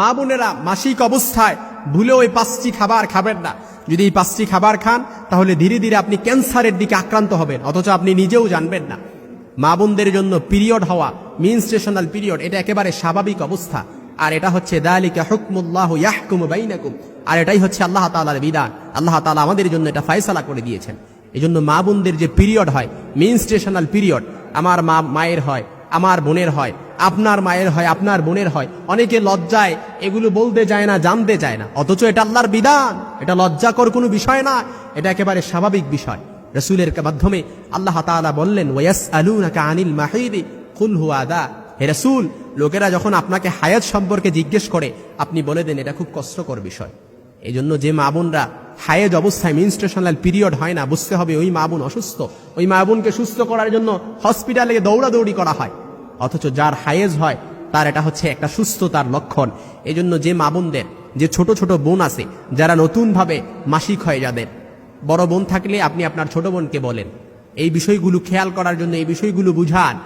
মা বোনেরা মাসিক অবস্থায় ভুলেও এই পাঁচটি খাবার খাবেন না। যদি এই পাঁচটি খাবার খান, তাহলে ধীরে ধীরে আপনি ক্যান্সারের দিকে আক্রান্ত হবেন, অথচ আপনি নিজেও জানবেন না। মা বোনদের জন্য পিরিয়ড হওয়া মিনস্টেশনাল পিরিয়ড, এটা একেবারে স্বাভাবিক অবস্থা। আর এটা হচ্ছে দালিকা হুকমুল্লাহ ইয়াহকুম বাইনাকুম। আর এটাই হচ্ছে আল্লাহ তাআলার বিধান। আল্লাহ তালা আমাদের জন্য এটা ফায়সালা করে দিয়েছেন। এই জন্য মা বোনদের যে পিরিয়ড হয় মিনস্টেশনাল পিরিয়ড, আমার মা মায়ের হয়, আমার বোনের হয় আপনার মায়ের হয়, আপনার বোনের হয়। অনেকে লজ্জায় এগুলো বলতে যায় না, জানতে চায় না। অথচ এটা আল্লাহর বিধান। এটা লজ্জাকর কোনো বিষয় না। এটা একেবারে স্বাভাবিক বিষয়। রসুলের মাধ্যমে আল্লাহ তাআলা বললেন ওয়াস আলুনাকা আনিল মাহিদি, কুল হুয়া আদা হে রসুল, লোকেরা যখন আপনাকে হায়াত সম্পর্কে জিজ্ঞেস করে, আপনি বলে দেন, এটা খুব কষ্টকর বিষয়। এই জন্য যে মা বোনরা হায়েজ অবস্থায় মিনস্ট্রেশনাল পিরিয়ড হয় না, বুঝতে হবে ওই মা বোন অসুস্থ। ওই মা বোনকে সুস্থ করার জন্য হসপিটালে দৌড়াদৌড়ি করা হয়। অথচ যার হায়েজ হয়, তার এটা হচ্ছে একটা সুস্থতার লক্ষণ। এই জন্য যে মা বোনদের যে ছোট ছোট বোন আছে, যারা নতুনভাবে মাসিক হয় যাদের, বড় বোন থাকলে আপনি আপনার ছোট বোনকে বলেন। এই বিষয়গুলো খেয়াল করার জন্য, এই বিষয়গুলো বুঝান।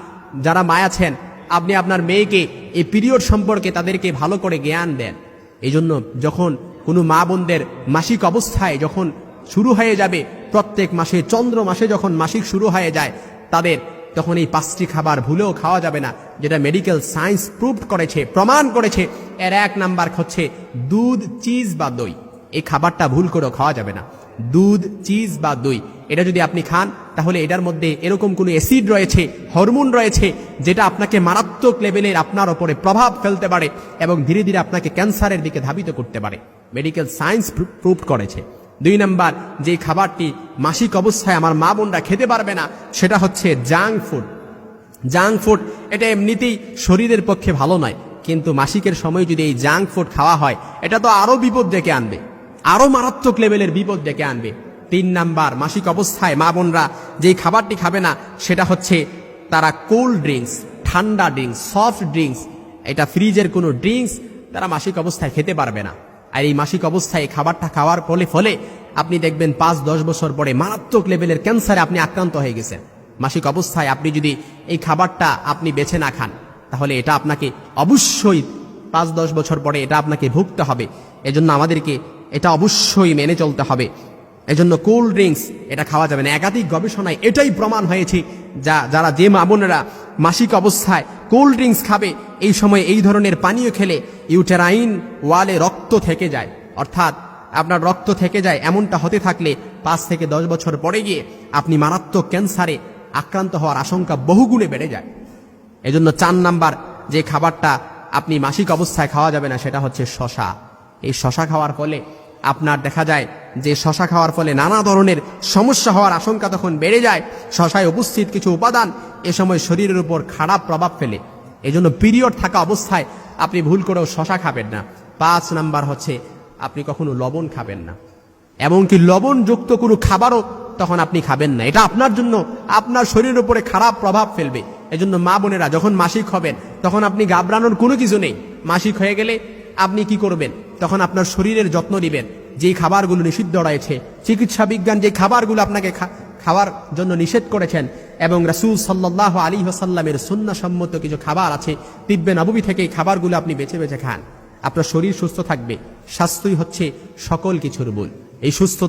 যারা মা আছেন, আপনি আপনার মেয়েকে এই পিরিয়ড সম্পর্কে তাদেরকে ভালো করে জ্ঞান দেন। এই জন্য যখন কোনো মা বোনদের মাসিক অবস্থায় যখন শুরু হয়ে যাবে, প্রত্যেক মাসে, চন্দ্র মাসে যখন মাসিক শুরু হয়ে যায়, তাদের তখন এই পাঁচটি খাবার ভুলেও খাওয়া যাবে না, যেটা মেডিকেল সায়েন্স প্রুভ করেছে, প্রমাণ করেছে। এর এক নাম্বার হচ্ছে দুধ চিজ বা দই। এই খাবারটা ভুল করেও খাওয়া যাবে না। দুধ চিজ বা দই। এটা যদি আপনি খান, তাহলে এটার মধ্যে এরকম কোনো অ্যাসিড রয়েছে হরমোন রয়েছে, যেটা আপনাকে মারাত্মক লেভেলের আপনার ওপরে প্রভাব ফেলতে পারে এবং ধীরে ধীরে আপনাকে ক্যান্সারের দিকে ধাবিত করতে পারে। মেডিকেল সায়েন্স প্রুভ করেছে। দুই নাম্বার, যে খাবারটি মাসিক অবস্থায় আমার মা বোনরা খেতে পারবে না, সেটা হচ্ছে জাঙ্ক ফুড জাঙ্ক ফুড এটা এমনিতেই শরীরের পক্ষে ভালো নয়, কিন্তু মাসিকের সময় যদি এই জাঙ্ক ফুড খাওয়া হয়, এটা তো আরও বিপদ ডেকে আনবে, আরও মারাত্মক লেভেলের বিপদ ডেকে আনবে। তিন নাম্বার, মাসিক অবস্থায় মা বোনরা যেই খাবারটি খাবে না, সেটা হচ্ছে তারা কোল্ড ড্রিঙ্কস ঠান্ডা ড্রিঙ্কস সফট ড্রিঙ্কস এটা ফ্রিজের কোনো ড্রিঙ্কস তারা মাসিক অবস্থায় খেতে পারবে না। আর এই মাসিক অবস্থায় খাবারটা খাওয়ার ফলে ফলে আপনি দেখবেন পাঁচ, দশ বছর পরে মারাত্মক লেভেলের ক্যান্সারে আপনি আক্রান্ত হয়ে গেছেন। মাসিক অবস্থায় আপনি যদি এই খাবারটা আপনি বেছে না খান, তাহলে এটা আপনাকে অবশ্যই পাঁচ, দশ বছর পরে এটা আপনাকে ভুগতে হবে। এজন্য আমাদেরকে এটা অবশ্যই মেনে চলতে হবে। এজন্য কোল্ড ড্রিঙ্কস এটা খাওয়া যাবে না। একাধিক গবেষণায় এটাই প্রমাণ হয়েছে, যা, যারা যে মা বোনেরা মাসিক অবস্থায় কোল্ড ড্রিঙ্কস খাবে। এই সময় এই ধরনের পানীয় খেলে ইউটেরাইন ওয়ালে রক্ত থেকে যায়। অর্থাৎ আপনার রক্ত থেকে যায় এমনটা হতে থাকলে পাঁচ থেকে দশ বছর পরে গিয়ে আপনি মারাত্মক ক্যান্সারে আক্রান্ত হওয়ার আশঙ্কা বহুগুণে বেড়ে যায়। এজন্য চার নাম্বার যে খাবারটা আপনি মাসিক অবস্থায় খাওয়া যাবে না, সেটা হচ্ছে শশা। এই শশা খাওয়ার ফলে আপনার দেখা যায় যে শশা খাওয়ার ফলে নানা ধরনের সমস্যা হওয়ার আশঙ্কা তখন বেড়ে যায়। শশায় উপস্থিত কিছু উপাদান এ সময় শরীরের উপর খারাপ প্রভাব ফেলে। এজন্য পিরিয়ড থাকা অবস্থায় আপনি ভুল করেও শশা খাবেন না। পাঁচ নাম্বার হচ্ছে, আপনি কখনো লবণ খাবেন না। এমনকি লবণযুক্ত কোনো খাবারও তখন আপনি খাবেন না। এটা আপনার জন্য, আপনার শরীরের উপরে খারাপ প্রভাব ফেলবে। এজন্য মা বোনেরা, যখন মাসিক হবেন, তখন আপনি ঘাবড়ানোর কোনো কিছু নেই। মাসিক হয়ে গেলে আপনি কি করবেন? তখন আপনার শরীরের যত্ন নেবেন। যেই খাবারগুলো নিষিদ্ধ রয়েছে, চিকিৎসা বিজ্ঞান যে খাবারগুলো আপনাকে খাওয়ার জন্য নিষেধ করেছেন, এবং রাসুল সাল্লাহ আলী হাসাল্লামের সম্মত কিছু খাবার আছে তিব্বে নবী থেকে এই খাবারগুলো আপনি বেছে বেছে খান। আপনার শরীর সুস্থ থাকবে। স্বাস্থ্যই হচ্ছে সকল কিছুর মূল। এই সুস্থ